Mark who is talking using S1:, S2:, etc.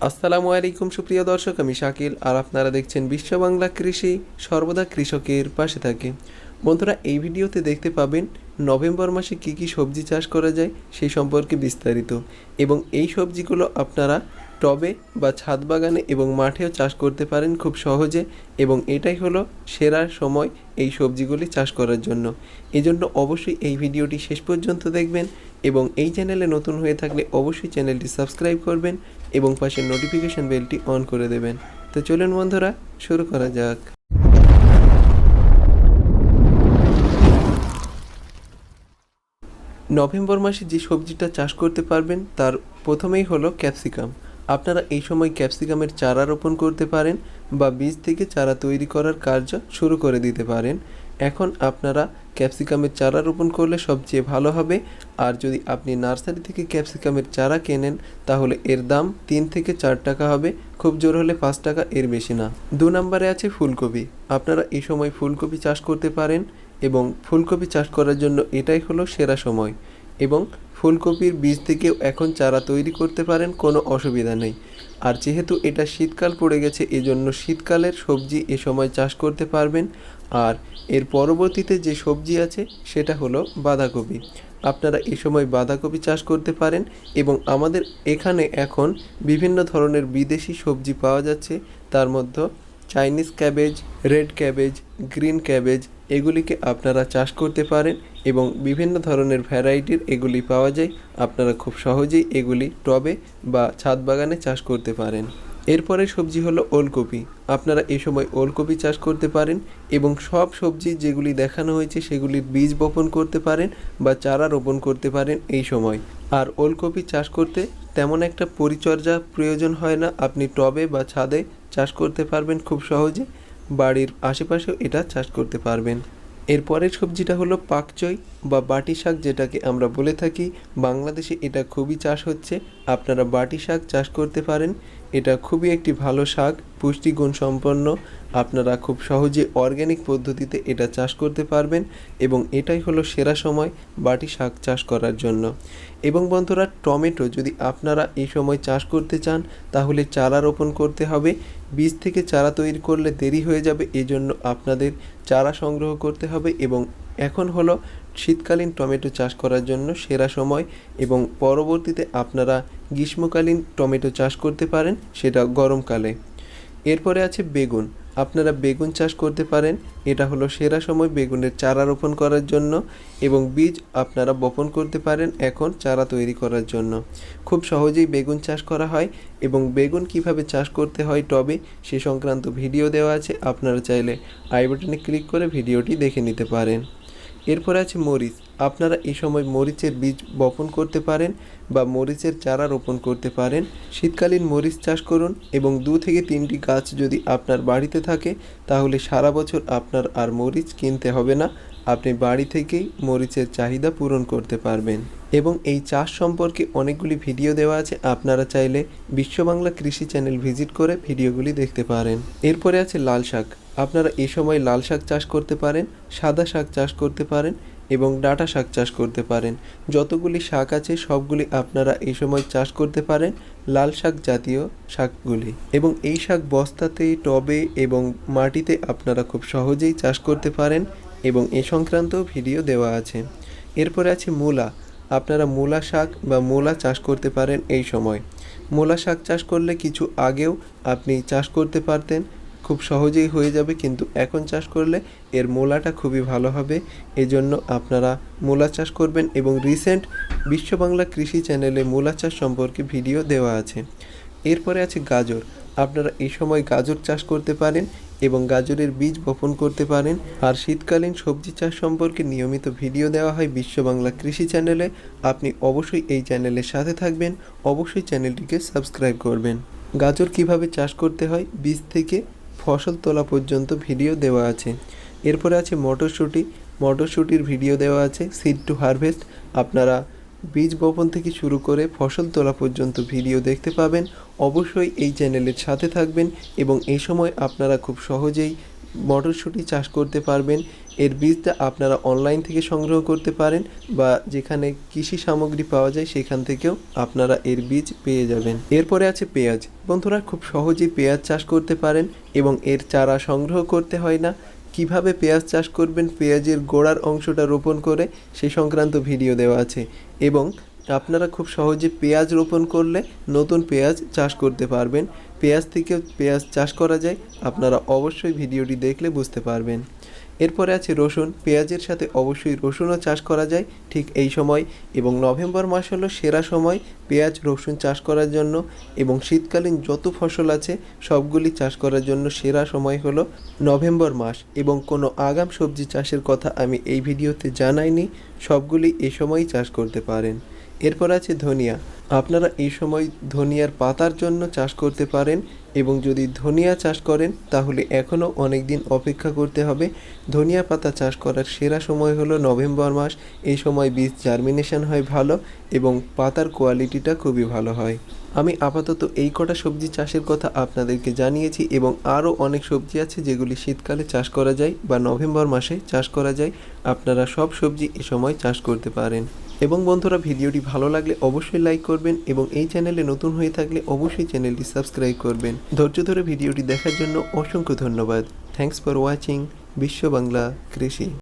S1: আসসালামু আলাইকুম, সুপ্রিয় দর্শক, আমি শাকিল, আর আপনারা দেখছেন বিশ্ব বাংলা কৃষি, সর্বদা কৃষকের পাশে থাকে। বন্ধুরা, এই ভিডিওতে দেখতে পাবেন নভেম্বর মাসে কি কি সবজি চাষ করা যায়, সেই সম্পর্কে বিস্তারিত। এবং এই সবজিগুলো আপনারা টবে বা ছাদ বাগানে এবং মাঠেও চাষ করতে পারেন খুব সহজে, এবং এটাই হলো সেরা সময় এই সবজিগুলি চাষ করার জন্য। এজন্য অবশ্যই এই ভিডিওটি শেষ পর্যন্ত দেখবেন, এবং এই চ্যানেলে নতুন হয়ে থাকলে অবশ্যই চ্যানেলটি সাবস্ক্রাইব করবেন এবং পাশের নোটিফিকেশন বেলটি অন করে দেবেন। তো চলুন বন্ধুরা, শুরু করা যাক। নভেম্বর মাসে যে সবজিটা চাষ করতে পারবেন, তার প্রথমেই হলো ক্যাপসিকাম আপনারা এই সময় ক্যাপসিকামের চারা রোপণ করতে পারেন বা বীজ থেকে চারা তৈরি করার কার্য শুরু করে দিতে পারেন। এখন আপনারা ক্যাপসিকামের চারা রোপণ করলে সবচেয়ে ভালো হবে। আর যদি আপনি নার্সারি থেকে ক্যাপসিকামের চারা কেনেন, তাহলে এর দাম তিন থেকে চার টাকা হবে। খুব জোর হলে পাঁচ টাকা এর বেশি না। দু নম্বরে আছে ফুলকপি। আপনারা এই সময় ফুলকপি চাষ করতে পারেন এবং ফুলকপি চাষ করার জন্য এটাই হলো সেরা সময়। এবং ফুলকপির বীজ থেকেও এখন চারা তৈরি করতে পারেন, কোনো অসুবিধা নেই। আর যেহেতু এটা শীতকাল পড়ে গেছে, এজন্য শীতকালের সবজি এ সময় চাষ করতে পারবেন। আর এর পরবর্তীতে যে সবজি আছে, সেটা হলো বাঁধাকপি। আপনারা এই সময় বাঁধাকপি চাষ করতে পারেন এবং আমাদের এখানে এখন বিভিন্ন ধরনের বিদেশি সবজি পাওয়া যাচ্ছে। তার মধ্যে Chinese cabbage, red cabbage, green cabbage, এগুলিকে আপনারা চাষ করতে পারেন এবং বিভিন্ন ধরনের ভ্যারাইটির এগুলি পাওয়া যায়। আপনারা খুব সহজেই এগুলি টবে বা ছাদ বাগানে চাষ করতে পারেন। এরপরে সবজি হলো ওলকপি। আপনারা এ সময় ওলকপি চাষ করতে পারেন এবং সব সবজি যেগুলি দেখানো হয়েছে সেগুলির বীজ বপন করতে পারেন বা চারা রোপণ করতে পারেন এই সময়। আর ওলকপি চাষ করতে তেমন একটা পরিচর্যা প্রয়োজন হয় না। আপনি টবে বা ছাদে চাষ করতে পারবেন খুব সহজে। বাড়ির আশেপাশেও এটা চাষ করতে পারবেন। এরপরের সবজিটা হলো পাকচই বা বাটি শাক যেটাকে আমরা বলে থাকি। বাংলাদেশে এটা খুবই চাষ হচ্ছে। আপনারা বাটি শাক চাষ করতে পারেন। এটা খুবই একটি ভালো শাক, পুষ্টিগুণ সম্পন্ন। আপনারা খুব সহজে অর্গ্যানিক পদ্ধতিতে এটা চাষ করতে পারবেন এবং এটাই হলো সেরা সময় বাটি শাক চাষ করার জন্য। এবং বন্ধুরা, টমেটো যদি আপনারা এই সময় চাষ করতে চান, তাহলে চারা রোপণ করতে হবে। বীজ থেকে চারা তৈরি করলে দেরি হয়ে যাবে, এজন্য আপনাদের চারা সংগ্রহ করতে হবে এবং এখন হলো শীতকালীন টমেটো চাষ করার জন্য সেরা সময় এবং পরবর্তীতে আপনারা গ্রীষ্মকালীন টমেটো চাষ করতে পারেন, সেটা গরমকালে। এরপরে আছে বেগুন। আপনারা বেগুন চাষ করতে পারেন, এটা হলো সেরা সময় বেগুনের চারা রোপণ করার জন্য এবং বীজ আপনারা বপন করতে পারেন এখন চারা তৈরি করার জন্য। খুব সহজেই বেগুন চাষ করা হয় এবং বেগুন কীভাবে চাষ করতে হয় টবে সে সংক্রান্ত ভিডিও দেওয়া আছে, আপনারা চাইলে আই বাটনে ক্লিক করে ভিডিওটি দেখে নিতে পারেন। এরপরে আছে মরিচ। আপনারা এই সময় মরিচের বীজ বপন করতে পারেন বা মরিচের চারা রোপণ করতে পারেন। শীতকালীন মরিচ চাষ করুন এবং দু থেকে তিনটি গাছ যদি আপনার বাড়িতে থাকে, তাহলে সারা বছর আপনার আর মরিচ কিনতে হবে না। আপনি বাড়ি থেকেই মরিচের চাহিদা পূরণ করতে পারবেন। এবং এই চাষ সম্পর্কে অনেকগুলি ভিডিও দেওয়া আছে। আপনারা চাইলে বিশ্ববাংলা কৃষি চ্যানেল ভিজিট করে ভিডিওগুলি দেখতে পারেন। এরপরে আছে লাল শাক। আপনারা এই সময় লাল শাক চাষ করতে পারেন, সাদা শাক চাষ করতে পারেন এবং ডাঁটা শাক চাষ করতে পারেন। যতগুলি শাক আছে, সবগুলি আপনারা এই সময় চাষ করতে পারেন, লাল শাক জাতীয় শাকগুলি। এবং এই শাক বস্তাতে, টবে এবং মাটিতে আপনারা খুব সহজেই চাষ করতে পারেন এবং এ সংক্রান্ত ভিডিও দেওয়া আছে। এরপরে আছে মূলা। আপনারা মূলা শাক বা মূলা চাষ করতে পারেন এই সময়। মূলা শাক চাষ করলে কিছু আগেও আপনি চাষ করতে পারতেন খুব সহজেই হয়ে যাবে, কিন্তু এখন চাষ করলে এর মূলাটা খুবই ভালো হবে। এজন্য আপনারা মূলা চাষ করবেন এবং রিসেন্ট বিশ্ব বাংলা কৃষি চ্যানেলে মূলা চাষ সম্পর্কে ভিডিও দেওয়া আছে। এরপরে আছে গাজর। আপনারা এই সময় গাজর চাষ করতে পারেন এবং গাজরের বীজ বপন করতে পারেন। আর শীতকালীন সবজি চাষ সম্পর্কে নিয়মিত ভিডিও দেওয়া হয় বিশ্ব বাংলা কৃষি চ্যানেলে। আপনি অবশ্যই এই চ্যানেলের সাথে থাকবেন। অবশ্যই চ্যানেলটিকে সাবস্ক্রাইব করবেন। গাজর কীভাবে চাষ করতে হয়? বীজ থেকে ফসল তোলা পর্যন্ত ভিডিও দেওয়া আছে। এরপরে আছে মটরশুঁটি। মটরশুঁটির ভিডিও দেওয়া আছে। সিড টু হারভেস্ট আপনারা বীজ বপন থেকে শুরু করে ফসল তোলা পর্যন্ত ভিডিও দেখতে পাবেন। অবশ্যই এই চ্যানেলের সাথে থাকবেন এবং এই সময় আপনারা খুব সহজেই মটরশুঁটি চাষ করতে পারবেন। এর বীজটা আপনারা অনলাইন থেকে সংগ্রহ করতে পারেন বা যেখানে কৃষি সামগ্রী পাওয়া যায় সেখান থেকেও আপনারা এর বীজ পেয়ে যাবেন। এরপরে আছে পেঁয়াজ। বন্ধুরা, খুব সহজেই পেঁয়াজ চাষ করতে পারেন এবং এর চারা সংগ্রহ করতে হয় না। কীভাবে পেঁয়াজ চাষ করবেন? পেঁয়াজের গোড়ার অংশটা রোপণ করে সেই সংক্রান্ত ভিডিও দেওয়া আছে। এবং আপনারা খুব সহজে পেঁয়াজ রোপণ করলে নতুন পেঁয়াজ চাষ করতে পারবেন। পেঁয়াজ থেকে পেঁয়াজ চাষ করা যায়, আপনারা অবশ্যই ভিডিওটি দেখলে বুঝতে পারবেন। এরপরে আছে রসুন, পেঁয়াজের সাথে অবশ্যই রসুনও চাষ করা যায়, ঠিক এই সময়। এবং নভেম্বর মাস হলো সেরা সময় পেঁয়াজ, রসুন চাষ করার জন্য। এবং শীতকালীন যত ফসল আছে, সবগুলি চাষ করার জন্য সেরা সময় হলো নভেম্বর মাস। এবং কোনো আগাম সবজি চাষের কথা আমি এই ভিডিওতে জানাইনি, সবগুলি এই সময়ই চাষ করতে পারেন। এরপর আছে ধনিয়া। আপনারা এই সময় ধনিয়ার পাতার জন্য চাষ করতে পারেন এবং যদি ধনিয়া চাষ করেন, তাহলে এখনও অনেক দিন অপেক্ষা করতে হবে। ধনিয়া পাতা চাষ করার সেরা সময় হলো নভেম্বর মাস। এই সময় বীজ জার্মিনেশন হয় ভালো এবং পাতার কোয়ালিটিটা খুবই ভালো হয়। আমি আপাতত এই কটা সবজি চাষের কথা আপনাদেরকে জানিয়েছি এবং আরও অনেক সবজি আছে যেগুলি শীতকালে চাষ করা যায় বা নভেম্বর মাসে চাষ করা যায়। আপনারা সব সবজি এ সময় চাষ করতে পারেন। এবং বন্ধুরা, ভিডিওটি ভালো লাগলে অবশ্যই লাইক করবেন এবং এই চ্যানেলে নতুন হয়ে থাকলে অবশ্যই চ্যানেলটি সাবস্ক্রাইব করবেন। ধৈর্য ধরে ভিডিওটি দেখার জন্য অসংখ্য ধন্যবাদ। থ্যাংকস ফর ওয়াচিং বিশ্ব বাংলা কৃষি।